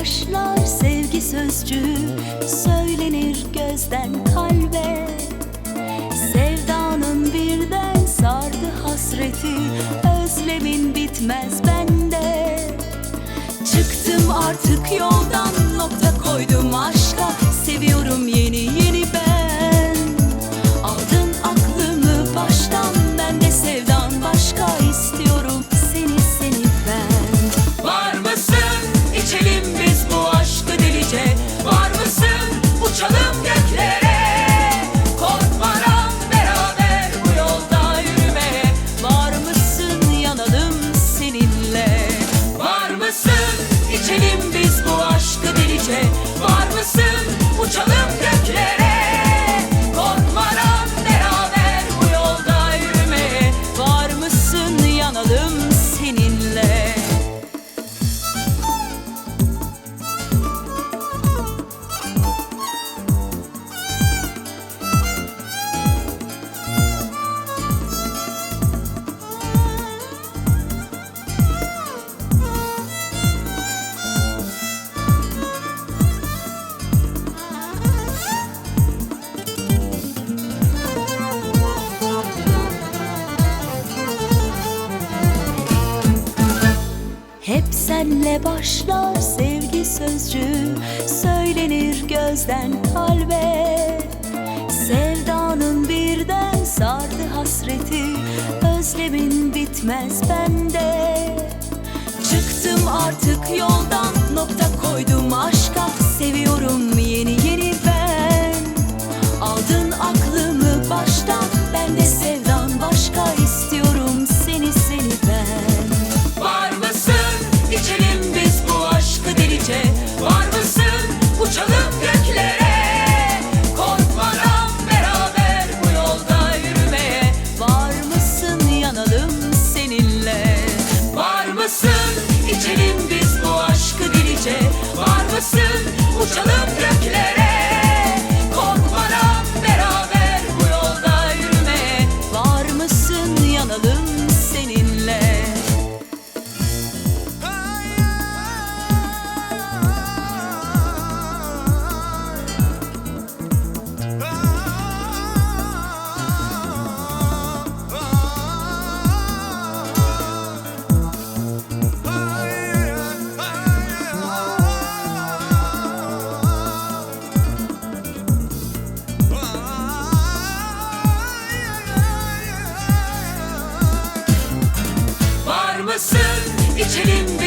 başlar sevgi sözcüğü Söylenir gözden kalbe. Sevdanın birden sardı hasreti Özlemin bitmez bende. Çıktım artık yoldan nokta koydum aşka. Seviyorum senle başlar sevgi sözcüğü Söylenir gözden kalbe. Sevdanın birden sardı hasreti Özlemin bitmez bende. Çıktım artık yoldan nokta koydum aşk geçelim biz bu aşkı delice. Var mısın? Uçalım gökyüzüne çekin